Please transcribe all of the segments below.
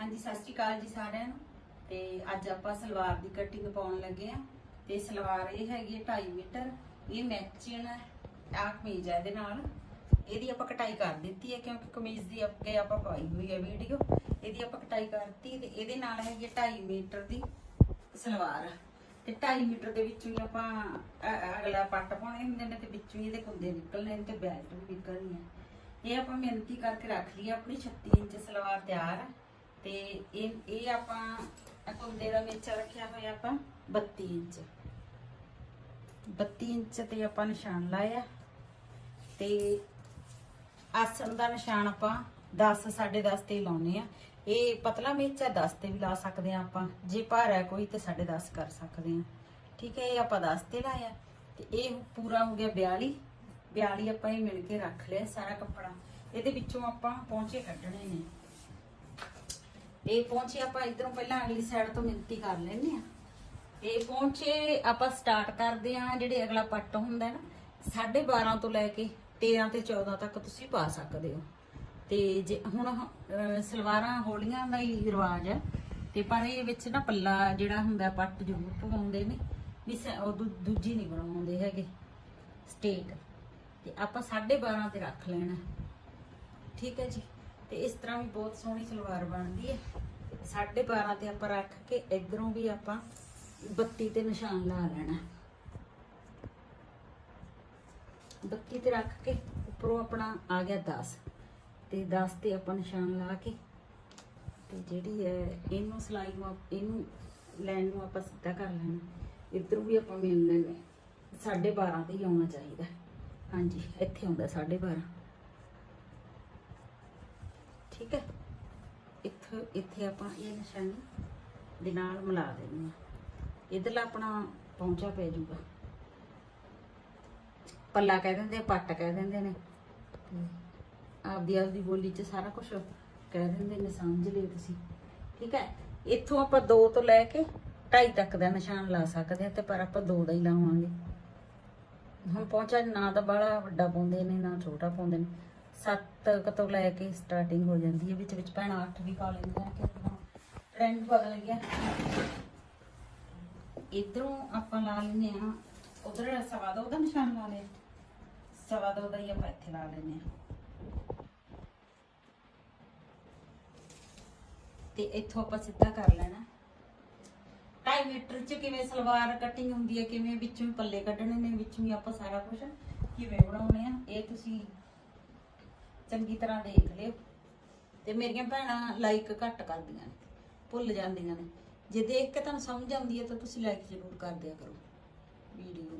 ਹਾਂਜੀ, ਸਤਿ ਸ਼੍ਰੀ ਅਕਾਲ ਜੀ ਸਾਰਿਆਂ ਨੂੰ। ਤੇ ਅੱਜ ਆਪਾਂ ਸਲਵਾਰ ਦੀ ਕਟਿੰਗ ਪਾਉਣ ਲੱਗੇ ਆ ਤੇ ਸਲਵਾਰ ਇਹ ਹੈਗੀ ਹੈ 2.5 ਮੀਟਰ। ਇਹ ਮੈਚਿੰਗ ਆ ਕਮੀਜ਼ ਹੈ ਇਹਦੇ ਨਾਲ। ਇਹਦੀ ਆਪਾਂ ਕਟਾਈ ਕਰ ਦਿੱਤੀ ਹੈ, ਕਿਉਂਕਿ ਕਮੀਜ਼ ਦੀ ਅੱਗੇ ਆਪਾਂ ਪਾਈ ਹੋਈ ਹੈ ਵੀਡੀਓ ਇਹਦੀ ਆਪਾਂ ਕਟਾਈ ਕਰਤੀ ਤੇ ਇਹਦੇ ਨਾਲ ਹੈਗੀ ਹੈ 2.5 ਮੀਟਰ ਦੀ ਸਲਵਾਰ। ਤੇ 2.5 ਮੀਟਰ ਦੇ ਵਿੱਚੋਂ ਹੀ ਆਪਾਂ ਅਗਲਾ ਪੱਟ ਪਾਉਣੇ ਹੁੰਦੇ ਨੇ ਤੇ ਵਿੱਚੋਂ ਹੀ ਇਹਦੇ ਕੁੰਦੇ ਨਿਕਲਣੇ ਨੇ ਤੇ ਬੈਲਟ ਵੀ ਨਿਕਲਣੀ ਹੈ। ਇਹ ਆਪਾਂ ਮਿਹਨਤੀ ਕਰਕੇ ਰੱਖ ਲਈ ਆਪਣੀ 36 ਇੰਚ ਸਲਵਾਰ ਤਿਆਰ ਹੈ। ਤੇ ਇਹ ਇਹ ਆਪਾਂ ਆਹ ਦਾ ਮੇਚਾ ਰੱਖਿਆ ਹੋਇਆ ਆਪਾਂ 32 ਇੰਚ। 32 ਇੰਚ ਤੇ ਆਪਾਂ ਨਿਸ਼ਾਨ ਲਾਇਆ। ਤੇ ਆਸਣ ਦਾ ਨਿਸ਼ਾਨ ਆਪਾਂ 10 10.5 ਤੇ ਹੀ ਲਾਉਨੇ ਆ। ਇਹ ਪਤਲਾ ਮੇਚਾ 10 ਤੇ ਵੀ ਲਾ ਸਕਦੇ ਆ ਆਪਾਂ। ਜੇ ਭਾਰ ਹੈ ਕੋਈ ਤੇ 10.5 ਕਰ ਸਕਦੇ ਆ। ਠੀਕ ਹੈ, ਇਹ ਆਪਾਂ 10 ਤੇ ਲਾਇਆ। ਤੇ ਇਹ ਪੂਰਾ ਹੋ ਗਿਆ 42 42 ਆਪਾਂ ਇਹ ਮਿਲ ਕੇ ਰੱਖ ਲਿਆ ਸਾਰਾ ਕੱਪੜਾ। ਇਹਦੇ ਵਿੱਚੋਂ ਆਪਾਂ ਪਹੁੰਚੇ ਕੱਢਣੇ ਨੇ। ਇਹ ਪਹੁੰਚੇ ਆਪਾਂ ਇਧਰੋਂ ਪਹਿਲਾਂ ਅਗਲੀ ਸਾਈਡ ਤੋਂ ਮਿੰਤੀ ਕਰ ਲੈਨੇ ਆ ਇਹ ਪਹੁੰਚੇ, ਆਪਾਂ ਸਟਾਰਟ ਕਰਦੇ ਆ ਜਿਹੜੇ ਅਗਲਾ ਪੱਟ ਹੁੰਦਾ ਹੈ ਨਾ 12.5 ਤੋਂ ਲੈ ਕੇ 13 ਤੇ 14 ਤੱਕ ਤੁਸੀਂ ਪਾ ਸਕਦੇ ਹੋ। ਤੇ ਜੇ ਹੁਣ ਸਲਵਾਰਾਂ ਹੋਲੀਆਂ ਦਾ ਹੀ ਰਿਵਾਜ ਹੈ। ਤੇ ਪਰ ਇਹ ਵਿੱਚ ਨਾ ਪੱਲਾ ਜਿਹੜਾ ਹੁੰਦਾ ਪੱਟ ਜ਼ਰੂਰ ਪਵਾਉਂਦੇ ਨੇ। ਵੀ ਸ- ਦੂਜੀ ਨਹੀਂ ਬਣਾਉਂਦੇ ਹੈਗੇ। ਸਟੇਟ ਤੇ ਆਪਾਂ 12.5 ਤੇ ਰੱਖ ਲੈਣਾ। ਠੀਕ ਹੈ ਜੀ। ਤੇ ਇਸ ਤਰ੍ਹਾਂ ਵੀ ਬਹੁਤ ਸੋਹਣੀ ਸਲਵਾਰ ਬਣਦੀ ਹੈ। 12.5 ਤੇ ਆਪਾਂ ਰੱਖ ਕੇ ਇਧਰੋਂ ਵੀ ਆਪਾਂ 32 ਤੇ ਨਿਸ਼ਾਨ ਲਾ ਲੈਣਾ। 32 ਤੇ ਰੱਖ ਕੇ ਉੱਪਰੋਂ ਆਪਣਾ ਆ ਗਿਆ 10 ਤੇ 10 ਤੇ ਆਪਾਂ ਨਿਸ਼ਾਨ ਲਾ ਕੇ ਤੇ ਜਿਹੜੀ ਹੈ ਇਹਨੂੰ ਸਲਾਈ ਨੂੰ ਇਹਨੂੰ ਲਾਈਨ ਨੂੰ ਆਪਾਂ ਸਿੱਧਾ ਕਰ ਲੈਣਾ। ਇੱਧਰੋਂ ਵੀ ਆਪਾਂ ਮਿਲ ਲੈਣੇ। 12.5 ਤੇ ਹੀ ਆਉਣਾ ਚਾਹੀਦਾ। ਹਾਂਜੀ, ਇੱਥੇ ਆਉਂਦਾ 12.5 ਠੀਕ ਹੈ? ਇੱਥੇ ਇੱਥੇ ਆਪਾਂ ਇਹ ਨਿਸ਼ਾਨੀ ਦੇ ਨਾਲ ਮਿਲਾ ਦੇਣੀ ਆ। ਇਧਰਲਾ ਆਪਣਾ ਪਹੁੰਚਾ ਪੈ ਜਾਊਗਾ। ਪੱਲਾ ਕਹਿ ਦਿੰਦੇ ਆ, ਪੱਟ ਕਹਿ ਦਿੰਦੇ ਨੇ। ਆਪਦੀ ਆਪਦੀ ਬੋਲੀ 'ਚ ਸਾਰਾ ਕੁਝ ਕਹਿ ਦਿੰਦੇ ਨੇ ਸਮਝ ਲਿਓ ਤੁਸੀਂ। ਠੀਕ ਹੈ? ਇੱਥੋਂ ਆਪਾਂ 2 ਤੋਂ ਲੈ ਕੇ 2.5 ਤੱਕ ਦਾ ਨਿਸ਼ਾਨ ਲਾ ਸਕਦੇ ਆ ਤੇ ਪਰ ਆਪਾਂ 2 ਦਾ ਹੀ ਲਾਵਾਂਗੇ। ਹੁਣ ਪਹੁੰਚਾ ਨਾ ਤਾਂ ਬੜਾ ਵੱਡਾ ਪਾਉਂਦੇ ਨੇ ਨਾ ਛੋਟਾ ਪਾਉਂਦੇ ਨੇ। 7 ਤੋਂ ਲੈ ਕੇ ਸਟਾਰਟਿੰਗ ਹੋ ਜਾਂਦੀ ਹੈ, ਵਿੱਚ ਵਿੱਚ ਭੈਣਾਂ 8 ਵੀ ਪਾ ਲੈਂਦੀਆਂ ਕਿ ਟ੍ਰੈਂਡ ਬਦਲ ਗਿਆ। ਇਧਰੋਂ ਆਪਾਂ ਲਾ ਲੈਨੇ ਆ ਉਧਰ ਸਵਾ ਦੋ ਦਾ ਨਿਸ਼ਾਨ ਲਾ ਲਿਆ ਸਵਾ ਦੋ ਦਾ ਹੀ ਆਪਾਂ ਇੱਥੇ ਲਾ ਲੈਨੇ ਆ ਤੇ ਇੱਥੋਂ ਆਪਾਂ ਸਿੱਧਾ ਕਰ ਲੈਣਾ। 2.5 ਮੀਟਰ ਚ ਕਿਵੇਂ ਸਲਵਾਰ ਕਟਿੰਗ ਹੁੰਦੀ ਹੈ, ਕਿਵੇਂ ਵਿੱਚੋਂ ਪੱਲੇ ਕੱਢਣੇ ਨੇ, ਵਿੱਚੋਂ ਵੀ ਆਪਾਂ ਸਾਰਾ ਕੁਝ ਕਿਵੇਂ ਬਣਾਉਣੇ ਆ, ਇਹ ਤੁਸੀਂ ਚੰਗੀ ਤਰ੍ਹਾਂ ਦੇਖ ਲਿਓ। ਤੇ ਮੇਰੀਆਂ ਭੈਣਾਂ ਲਾਈਕ ਘੱਟ ਕਰਦੀਆਂ ਨੇ, ਭੁੱਲ ਜਾਂਦੀਆਂ ਨੇ। ਜੇ ਦੇਖ ਕੇ ਤੁਹਾਨੂੰ ਸਮਝ ਆਉਂਦੀ ਹੈ ਤਾਂ ਤੁਸੀਂ ਲਾਈਕ ਜ਼ਰੂਰ ਕਰ ਦਿਆ ਕਰੋ ਵੀਡੀਓ ਨੂੰ।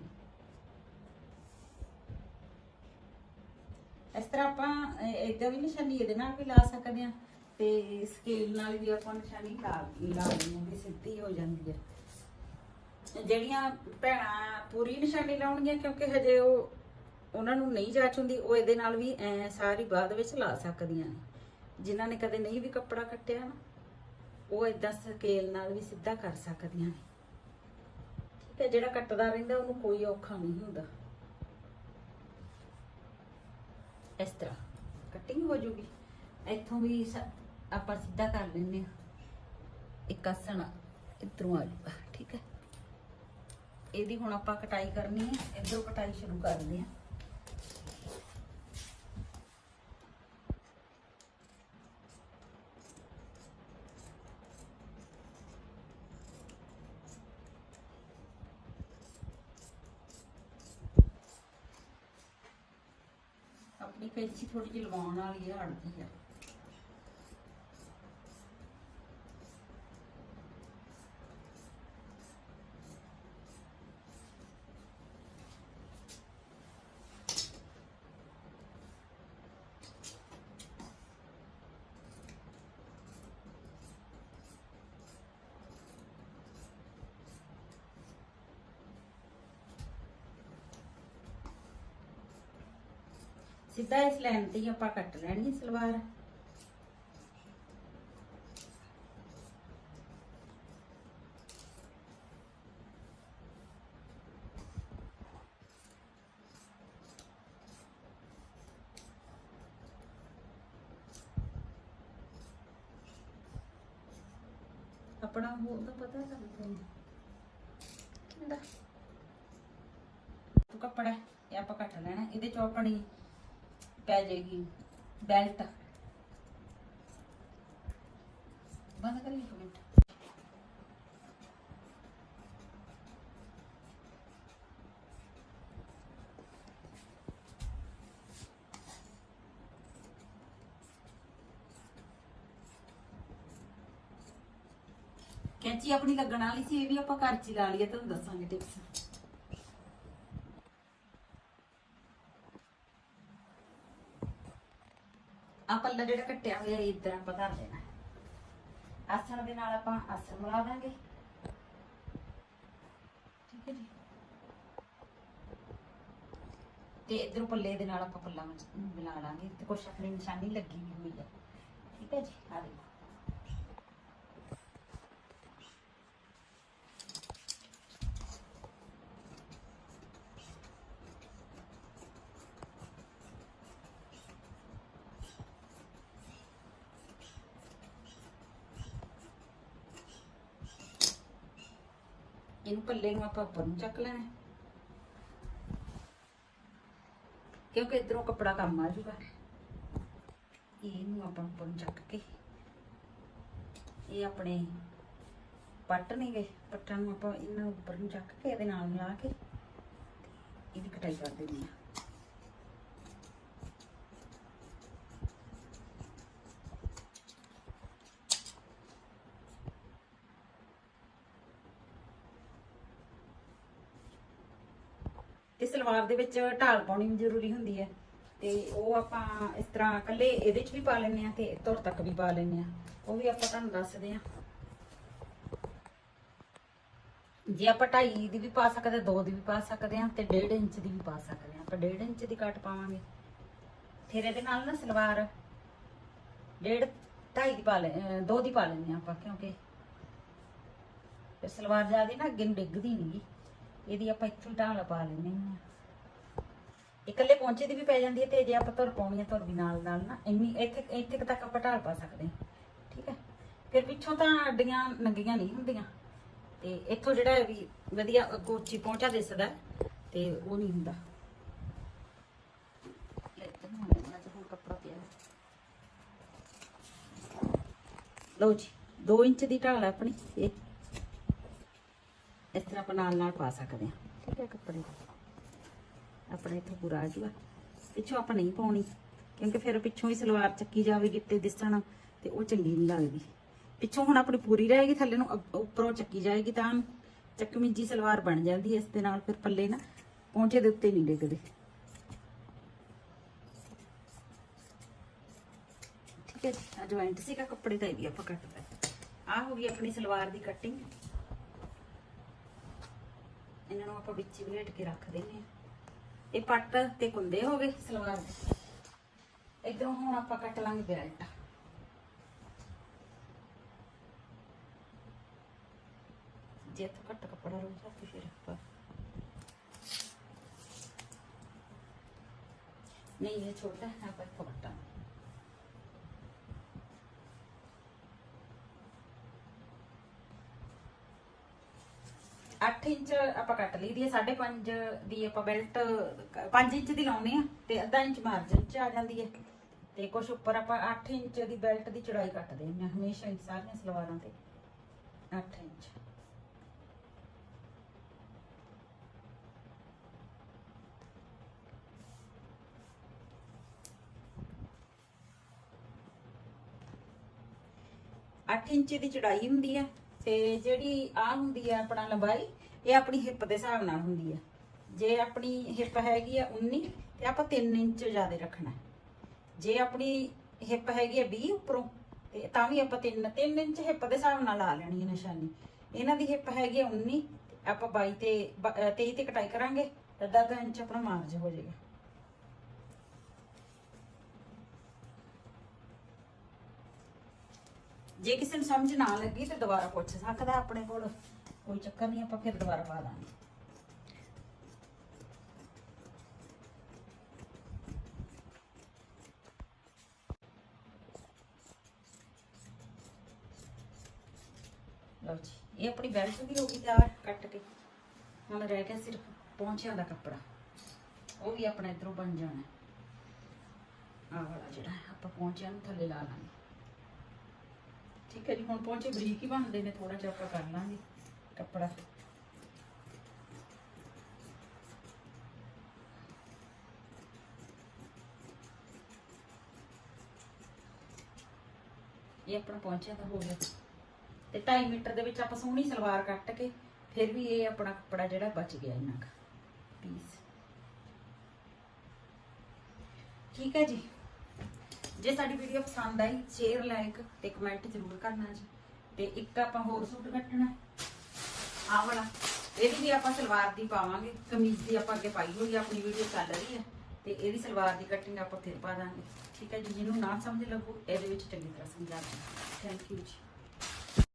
ਇਸ ਤਰ੍ਹਾਂ ਆਪਾਂ ਇਦਾਂ ਵੀ ਨਿਸ਼ਾਨੀ ਇਹਦੇ ਨਾਲ ਵੀ ਲਾ ਸਕਦੇ ਆ ਤੇ ਸਕੇਲ ਨਾਲ ਵੀ ਆਪਾਂ ਨਿਸ਼ਾਨੀ ਲਾ ਲਾ ਲੈਂਦੇ ਹਾਂ ਸਿੱਧੀ ਹੋ ਜਾਂਦੀ ਹੈ। ਜਿਹੜੀਆਂ ਭੈਣਾਂ ਪੂਰੀ ਨਿਸ਼ਾਨੀ ਲਾਉਣਗੀਆਂ ਕਿਉਂਕਿ ਹਜੇ ਉਹ ਉਹਨਾਂ ਨੂੰ ਨਹੀਂ ਜਾਚ ਹੁੰਦੀ, ਉਹ ਇਹਦੇ ਨਾਲ ਵੀ ਐ ਸਾਰੀ ਬਾਅਦ ਵਿੱਚ ਲਾ ਸਕਦੀਆਂ ਨੇ। ਜਿਨ੍ਹਾਂ ਨੇ ਕਦੇ ਨਹੀਂ ਵੀ ਕੱਪੜਾ ਕੱਟਿਆ ਨਾ, ਉਹ ਇਦਾਂ ਸਕੇਲ ਨਾਲ ਵੀ ਸਿੱਧਾ ਕਰ ਸਕਦੀਆਂ ਨੇ। ਠੀਕ ਹੈ, ਜਿਹੜਾ ਕੱਟਦਾ ਰਹਿੰਦਾ, ਉਹਨੂੰ ਕੋਈ ਔਖਾ ਨਹੀਂ ਹੁੰਦਾ। ਇਸ ਤਰ੍ਹਾਂ ਕਟਿੰਗ ਹੋ ਜੂਗੀ। ਇੱਥੋਂ ਵੀ ਆਪਾਂ ਸਿੱਧਾ ਕਰ ਲੈਂਦੇ ਹਾਂ। ਇੱਕ ਆਸਣ ਇਧਰੋਂ ਆ ਜੂਗਾ, ਠੀਕ ਹੈ। ਇਹਦੀ ਹੁਣ ਆਪਾਂ ਕਟਾਈ ਕਰਨੀ ਹੈ, ਇਧਰੋਂ ਕਟਾਈ ਸ਼ੁਰੂ ਕਰਦੇ ਹਾਂ। ਨਹੀਂ ਕੈਂਚੀ ਥੋੜੀ ਜਿਹੀ ਲਵਾਉਣ ਵਾਲੀ ਹੈ ਅੜਦੀ ਆ। ਸਿੱਧਾ ਇਸ ਲਾਈਨ ਤੇ ਹੀ ਆਪਾਂ ਕੱਟ ਲੈਣੀ ਸਲਵਾਰ। ਆਪਣਾ ਉਹ ਪਤਾ ਲੱਗਦਾ ਕਿੰਦਾ ਤੂੰ ਕੱਪੜਾ, ਇਹ ਆਪਾਂ ਕੱਟ ਲੈਣਾ, ਇਹਦੇ ਚੋਂ ਆਪਣੀ ਪੈ ਜਾਏਗੀ ਬੈਲਟ ਬੰਦ ਕਰੀ ਇੱਕ ਮਿੰਟ। ਕੈਂਚੀ ਆਪਣੀ ਲੱਗਣ ਵਾਲੀ ਸੀ, ਇਹ ਵੀ ਆਪਾਂ ਘਰ ਚ ਲਾ ਲਈਏ, ਤੁਹਾਨੂੰ ਦੱਸਾਂਗੇ ਟਿਪਸ ਪੱਲਾ ਜਿਹੜਾ ਕੱਟਿਆ ਹੋਇਆ ਇਦਾਂ ਆਪਾਂ ਧਰ ਦੇਣਾ। ਆਸਣ ਦੇ ਨਾਲ ਆਪਾਂ ਆਸਣ ਮਿਲਾ ਦਾਂਗੇ। ਠੀਕ ਹੈ ਜੀ। ਤੇ ਇਧਰੋਂ ਪੱਲੇ ਦੇ ਨਾਲ ਆਪਾਂ ਪੱਲਾ ਮਿਲਾ ਲਾਂਗੇ ਤੇ ਕੁਛ ਆਪਣੀ ਨਿਸ਼ਾਨੀ ਲੱਗੀ ਵੀ ਹੋਈ ਹੈ। ਠੀਕ ਹੈ ਜੀ, ਆ ਦੇਖੋ। ਇਹਨੂੰ ਪੱਲੇ ਨੂੰ ਆਪਾਂ ਉੱਪਰ ਨੂੰ ਚੱਕ ਲੈਣਾ। ਕਿਉਂਕਿ ਇਧਰੋਂ ਕੱਪੜਾ ਕੰਮ ਆ ਜਾਊਗਾ। ਇਹਨੂੰ ਆਪਾਂ ਉੱਪਰ ਨੂੰ ਚੱਕ ਕੇ, ਇਹ ਆਪਣੇ ਪੱਟ ਨਹੀਂ ਗਏ ਪੱਟਾਂ ਨੂੰ ਆਪਾਂ ਇਹਨਾਂ ਨੂੰ ਉੱਪਰ ਨੂੰ ਚੱਕ ਕੇ, ਇਹਦੇ ਨਾਲ ਮਿਲਾ ਕੇ, ਇਹਦੀ ਕਟਾਈ ਕਰ ਦਿੰਦੇ ਆ ਤੇ ਸਲਵਾਰ ਦੇ ਵਿੱਚ ਢਾਲ ਪਾਉਣੀ ਵੀ ਜ਼ਰੂਰੀ ਹੁੰਦੀ ਹੈ। ਤੇ ਉਹ ਆਪਾਂ ਇਸ ਤਰ੍ਹਾਂ ਇਕੱਲੇ ਇਹਦੇ 'ਚ ਵੀ ਪਾ ਲੈਂਦੇ ਆ ਤੇ ਧੁਰ ਤੱਕ ਵੀ ਪਾ ਲੈਂਦੇ ਆ ਉਹ ਵੀ ਆਪਾਂ ਤੁਹਾਨੂੰ ਦੱਸਦੇ ਆ ਜੇ ਆਪਾਂ 2.5 ਦੀ ਵੀ ਪਾ ਸਕਦੇ 2 ਦੀ ਵੀ ਪਾ ਸਕਦੇ ਆ ਤੇ 1.5 ਇੰਚ ਦੀ ਵੀ ਪਾ ਸਕਦੇ ਆ ਆਪਾਂ 1.5 ਇੰਚ ਦੀ ਕੱਟ ਪਾਵਾਂਗੇ। ਫਿਰ ਇਹਦੇ ਨਾਲ ਨਾ ਸਲਵਾਰ 1.5 2.5 ਦੀ ਪਾ ਲੈ 2 ਦੀ ਪਾ ਲੈਂਦੇ ਆ ਆਪਾਂ ਕਿਉਂਕਿ ਫਿਰ ਸਲਵਾਰ ਜ਼ਿਆਦਾ ਨਾ ਅੱਗੇ ਨੂੰ ਡਿੱਗਦੀ ਨਹੀਂ ਇਹਦੀ ਆਪਾਂ ਇੱਥੋਂ ਢਾਲ ਪਾ ਲੈਂਦੇ ਆ ਇਕੱਲੇ ਪਹੁੰਚੇ ਦੀ ਵੀ ਪੈ ਜਾਂਦੀ ਹੈ ਤੇ ਜੇ ਆਪਾਂ ਧੁਰ ਪਾਉਣੀ ਹੈ ਧੁਰ ਵੀ ਨਾਲ ਨਾਲ ਨਾ, ਇੰਨੀ ਇੱਥੇ ਇੱਥੇ ਤੱਕ ਆਪਾਂ ਢਾਲ ਪਾ ਸਕਦੇ ਹਾਂ। ਠੀਕ ਹੈ? ਫਿਰ ਪਿੱਛੋਂ ਤਾਂ ਅੱਡੀਆਂ ਨੰਗੀਆਂ ਨਹੀਂ ਹੁੰਦੀਆਂ। ਤੇ ਇੱਥੋਂ ਜਿਹੜਾ ਵੀ ਵਧੀਆ ਕੋਚੀ ਪਹੁੰਚਾ ਦਿਸਦਾ ਤੇ ਉਹ ਨਹੀਂ ਹੁੰਦਾ। ਲਓ ਜੀ 2 ਇੰਚ ਦੀ ਢਾਲ ਆਪਣੀ, ਇਹ। ਇਸ ਤਰ੍ਹਾਂ ਆਪਾਂ ਨਾਲ ਨਾਲ ਪਾ ਸਕਦੇ ਹਾਂ। ਠੀਕ ਹੈ, ਕੱਪੜੇ। ਆਪਣਾ ਇੱਥੋਂ ਪੂਰਾ ਆ ਜੂਗਾ। ਪਿੱਛੋਂ ਆਪਾਂ ਨਹੀਂ ਪਾਉਣੀ, ਕਿਉਂਕਿ ਫਿਰ ਪਿੱਛੋਂ ਹੀ ਸਲਵਾਰ ਚੱਕੀ ਜਾਵੇਗੀ ਗਿੱਟੇ ਦਿਸਣ, ਤੇ ਉਹ ਚੰਗੀ ਨਹੀਂ ਲੱਗਦੀ। ਪਿੱਛੋਂ ਹੁਣ ਆਪਣੀ ਪੂਰੀ ਰਹੇਗੀ, ਥੱਲੇ ਨੂੰ ਉੱਪਰੋਂ ਚੱਕੀ ਜਾਏਗੀ ਤਾਂ ਚੱਕਵੀਂ ਜੀ ਸਲਵਾਰ ਬਣ ਜਾਂਦੀ ਹੈ ਇਸ ਦੇ ਨਾਲ, ਫਿਰ ਪੱਲੇ ਨਾ ਪੌਂਚੇ ਦੇ ਉੱਤੇ ਨਹੀਂ ਡਿੱਗਦੇ। ਠੀਕ ਹੈ ਆ ਜੁਆਇੰਟ ਸੀਗਾ, ਕੱਪੜੇ ਦਾ ਵੀ ਆਪਾਂ ਕੱਟਦਾ ਆ ਹੋ ਗਈ ਆਪਣੀ ਸਲਵਾਰ ਦੀ ਕਟਿੰਗ ਇਹਨਾਂ ਨੂੰ ਆਪਾਂ ਵਿੱਚ ਹੀ ਵਲੇਟ ਕੇ ਰੱਖ ਦਿੰਨੇ ਆ। ਇਹ ਪੱਟ ਤੇ ਕੁੰਦੇ ਹੋ ਗਏ। ਸਲਵਾਰ ਦੇ। ਇਧਰੋਂ ਹੁਣ ਆਪਾਂ ਕੱਟ ਲਾਂਗੇ ਬੈਲਟ। ਜੇ ਤੋਂ ਘੱਟ ਕੱਪੜਾ ਰਹੂਗਾ ਤੇ ਫਿਰ ਆਪਾਂ ਨਹੀਂ, ਇਹ ਛੋਟਾ ਹੈ, ਆਪਾਂ ਇੱਥੋਂ ਕੱਟਾਂਗੇ ਅੱਠ ਇੰਚ ਆਪਾਂ ਕੱਟ ਲਈ ਦੀ ਹੈ 5.5 ਦੀ ਆਪਾਂ ਬੈਲਟ 5 ਇੰਚ ਦੀ ਲਾਉਣੀ ਆ ਤੇ ਅੱਧਾ ਇੰਚ ਮਾਰਜਨ ਚ ਆ ਜਾਂਦੀ ਹੈ ਤੇ ਕੁਝ ਉੱਪਰ ਆਪਾਂ 8 ਇੰਚ ਦੀ ਬੈਲਟ ਦੀ ਚੜਾਈ ਕੱਟਦੇ ਹਾਂ ਹਮੇਸ਼ਾ ਹੀ ਸਾਰੀਆਂ ਸਲਵਾਰਾਂ ਤੇ। 8 ਇੰਚ। ਅੱਠ ਇੰਚ ਦੀ ਚੜਾਈ ਹੁੰਦੀ ਹੈ ਤੇ ਜਿਹੜੀ ਆ ਹੁੰਦੀ ਹੈ ਆਪਣਾ ਲੰਬਾਈ ਇਹ ਆਪਣੀ ਹਿੱਪ ਦੇ ਹਿਸਾਬ ਨਾਲ ਹੁੰਦੀ ਹੈ ਜੇ ਆਪਣੀ ਹਿੱਪ ਹੈਗੀ ਆ 19 ਤੇ ਆਪਾਂ 3 ਇੰਚ ਜ਼ਿਆਦਾ ਰੱਖਣਾ। ਜੇ ਆਪਣੀ ਹਿੱਪ ਹੈਗੀ ਆ 20 ਉੱਪਰੋਂ, ਤੇ ਤਾਂ ਵੀ ਆਪਾਂ 3 3 ਇੰਚ ਹਿੱਪ ਦੇ ਹਿਸਾਬ ਨਾਲ ਲਾ ਲੈਣੀ ਹੈ ਨਿਸ਼ਾਨੀ। ਇਹਨਾਂ ਦੀ ਹਿੱਪ ਹੈਗੀ ਆ 19 ਤੇ ਆਪਾਂ 22 ਤੇ 23 ਤੇ ਕਟਾਈ ਕਰਾਂਗੇ, ਤਾਂ ਅੱਧਾ ਅੱਧਾ ਇੰਚ ਆਪਣਾ ਮਾਰਜ ਹੋ ਜਾਏਗਾ। ਜੇ ਕਿਸੇ ਨੂੰ ਸਮਝ ਨਾ ਲੱਗੀ ਤੇ ਦੁਬਾਰਾ ਪੁੱਛ ਸਕਦਾ ਆਪਣੇ ਕੋਲ। ਕੋਈ ਚੱਕਰ ਨਹੀਂ, ਆਪਾਂ ਫਿਰ ਦੁਬਾਰਾ ਪਾ ਦਾਂਗੇ। ਲਓ ਜੀ, ਇਹ ਆਪਣੀ ਬੈਲਟ ਵੀ ਹੋ ਗਈ ਤਿਆਰ ਕੱਟ ਕੇ। ਹੁਣ ਰਹਿ ਗਿਆ ਸਿਰਫ ਪਹੁੰਚਿਆਂ ਦਾ ਕੱਪੜਾ। ਉਹ ਵੀ ਆਪਣਾ ਇਧਰੋਂ ਬਣ ਜਾਣਾ। ਆਹ ਵਾਲਾ ਜਿਹੜਾ ਆਪਾਂ ਪਹੁੰਚਿਆਂ ਨੂੰ ਥੱਲੇ ਲਾ ਲਾਂਗੇ। ਠੀਕ ਹੈ ਜੀ, ਹੁਣ ਪਹੁੰਚੇ ਬਰੀਕ ਹੀ ਬਣਦੇ ਨੇ ਥੋੜਾ ਜਿਹਾ ਆਪਾਂ ਕਰ ਲਾਂਗੇ। ਕੱਪੜਾ। ਇਹ ਆਪਣਾ ਪਹੁੰਚਿਆ ਤਾਂ ਹੋ ਗਿਆ। ਤੇ 2.5 ਮੀਟਰ ਦੇ ਵਿੱਚ ਆਪਾਂ ਸੋਹਣੀ ਸਲਵਾਰ ਕੱਟ ਕੇ ਫਿਰ ਵੀ ਇਹ ਆਪਣਾ ਕੱਪੜਾ ਜਿਹੜਾ ਬਚ ਗਿਆ ਇੰਨਾ ਕੁ ਪੀਸ ਠੀਕ ਹੈ ਜੀ। ਜੇ ਸਾਡੀ ਵੀਡੀਓ ਪਸੰਦ ਆਈ ਸ਼ੇਅਰ ਲਾਈਕ ਤੇ ਕਮੈਂਟ ਜ਼ਰੂਰ ਕਰਨਾ ਜੀ। ਤੇ ਇੱਕ ਆਪਾਂ ਹੋਰ ਸੂਟ ਕੱਟਣਾ। ਆਹ ਵਾਲਾ ਇਹਦੀ ਵੀ ਆਪਾਂ ਸਲਵਾਰ ਦੀ ਪਾਵਾਂਗੇ ਕਮੀਜ਼ ਦੀ ਆਪਾਂ ਅੱਗੇ ਪਾਈ ਹੋਈ ਆ, ਆਪਣੀ ਵੀਡੀਓ ਚੱਲ ਰਹੀ ਹੈ ਤੇ ਇਹਦੀ ਸਲਵਾਰ ਦੀ ਕਟਿੰਗ ਆਪਾਂ ਫਿਰ ਪਾ ਦਾਂਗੇ। ਠੀਕ ਹੈ ਜੀ ਜਿਹਨੂੰ ਨਾ ਸਮਝ ਲੱਗੂ ਇਹਦੇ ਵਿੱਚ ਚੰਗੀ ਤਰ੍ਹਾਂ ਸਮਝਾ ਦਾਂਗੇ ਥੈਂਕ ਯੂ ਜੀ।